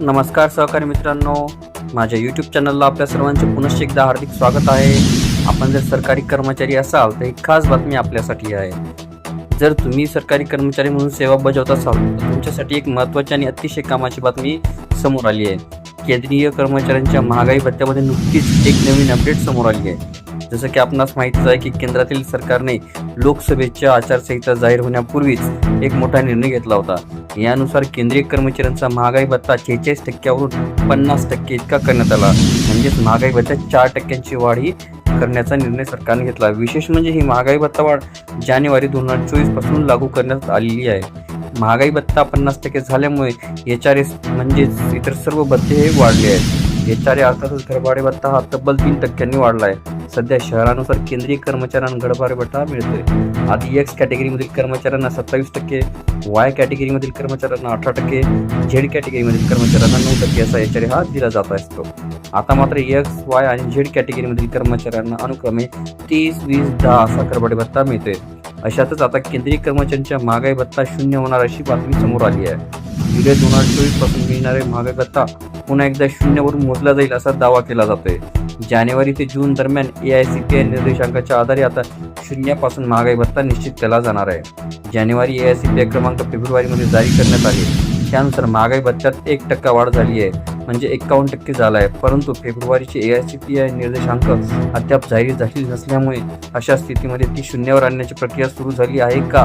नमस्कार सहकारी मित्रांनो. माझ्या यूट्यूब चॅनलला आपल्या सर्वांचे पुनश्च एकदा हार्दिक स्वागत आहे. आपण जर सरकारी कर्मचारी असाल तर एक खास बातमी आपल्यासाठी आहे. जर तुम्ही सरकारी कर्मचारी म्हणून सेवा बजावत असाल तर तुमच्यासाठी एक महत्त्वाची आणि अतिशय कामाची बातमी समोर आली आहे. केंद्रीय कर्मचाऱ्यांच्या महागाई भत्त्यामध्ये नुकतीच एक नवीन अपडेट समोर आली आहे. जसं की आपणास माहितीच आहे की केंद्रातील सरकारने लोकसभेच्या आचारसंहिता जाहीर होण्यापूर्वीच एक मोठा निर्णय घेतला होता. यानुसार केंद्रीय कर्मचाऱ्यांचा महागाई भत्ता शेहेचाळीस टक्क्यावरून पन्नास टक्के इतका करण्यात आला. म्हणजेच महागाई भत्त्यात चार टक्क्यांची वाढ ही करण्याचा निर्णय सरकारने घेतला. विशेष म्हणजे ही महागाई भत्ता वाढ जानेवारी दोन हजार चोवीसपासून लागू करण्यात आलेली आहे. महागाई भत्ता पन्नास टक्के झाल्यामुळे एच आर एस म्हणजेच इतर सर्व भत्ते हे वाढले आहेत. एच आर ए अर्थातच घरभाडे भत्ता हा तब्बल तीन टक्क्यांनी वाढला आहे. सध्या शहरानुसार केंद्रीय कर्मचाऱ्यांना घरभाडे भत्ता मिळतोय. आधी एक्स कॅटेगरीमधील कर्मचाऱ्यांना सत्तावीस टक्के वाय कॅटेगरीमधील कर्मचाऱ्यांना अठरा टक्के झेड कॅटेगरीमधील कर्मचाऱ्यांना नऊ टक्के असा एच हा दिला जात असतो. आता मात्र एक्स वाय आणि झेड कॅटेगरीमधील कर्मचाऱ्यांना अनुक्रमे तीस वीस दहा असा करभाडे भत्ता मिळतोय. अशातच आता केंद्रीय कर्मचाऱ्यांच्या महागाई भत्ता शून्य होणार अशी बातमी समोर आली आहे. जुलै दोन हजार चोवीसपासून मिळणारे महागाई भत्ता पुन्हा एकदा शून्यवरून मोजला जाईल असा दावा केला जातोय. जानेवारी ते जून दरम्यान A I C P I निर्देशांकाच्या आधारे आता शून्यापासून महागाई भत्ता निश्चित केला जाणार आहे. जानेवारी A I C P I क्रमांक फेब्रुवारीमध्ये जारी करण्यात आले. त्यानुसार महागाई भत्त्यात एक टक्का वाढ झाली आहे. म्हणजे एक्कावन्न टक्के झाला आहे परंतु फेब्रुवारीचे A I C P I निर्देशांक अद्याप जाहीर झालेली नसल्यामुळे अशा स्थितीमध्ये ती शून्यावर आणण्याची प्रक्रिया सुरू झाली आहे का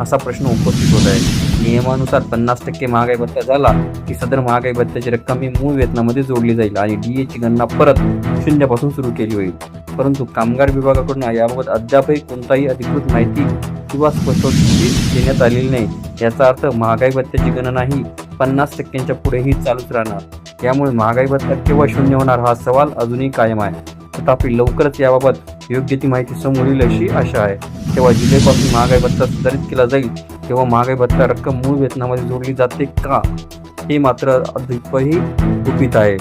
असा प्रश्न उपस्थित होत आहे. नियमानुसार पन्नास टक्के महागाई भत्ता झाला की सदर महागाई भत्त्याची रक्कम ही मूळ वेतनामध्ये जोडली जाईल आणि डी एची गणना परत शून्यापासून सुरू केली होईल. परंतु कामगार विभागाकडून याबाबत अद्यापही कोणताही अधिकृत माहिती किंवा स्पष्टोक्ती देण्यात आलेली नाही. याचा अर्थ महागाई भत्त्याची गणना ही पन्नास टक्क्यांच्या पुढेही चालूच राहणार. यामुळे महागाई भत्ता केव्हा शून्य होणार हा सवाल अजूनही कायम आहे. तथापि लवकरच याबाबत योग्य ती माहिती समोर येईल अशी आशा आहे. तेव्हा जुलैपासून महागाई भत्ता सुधारित केला जाईल तेव्हा महागाई भत्ता रक्कम मूळ वेतनामध्ये जोडली जाते का हे मात्र अद्यापही गुपित आहे.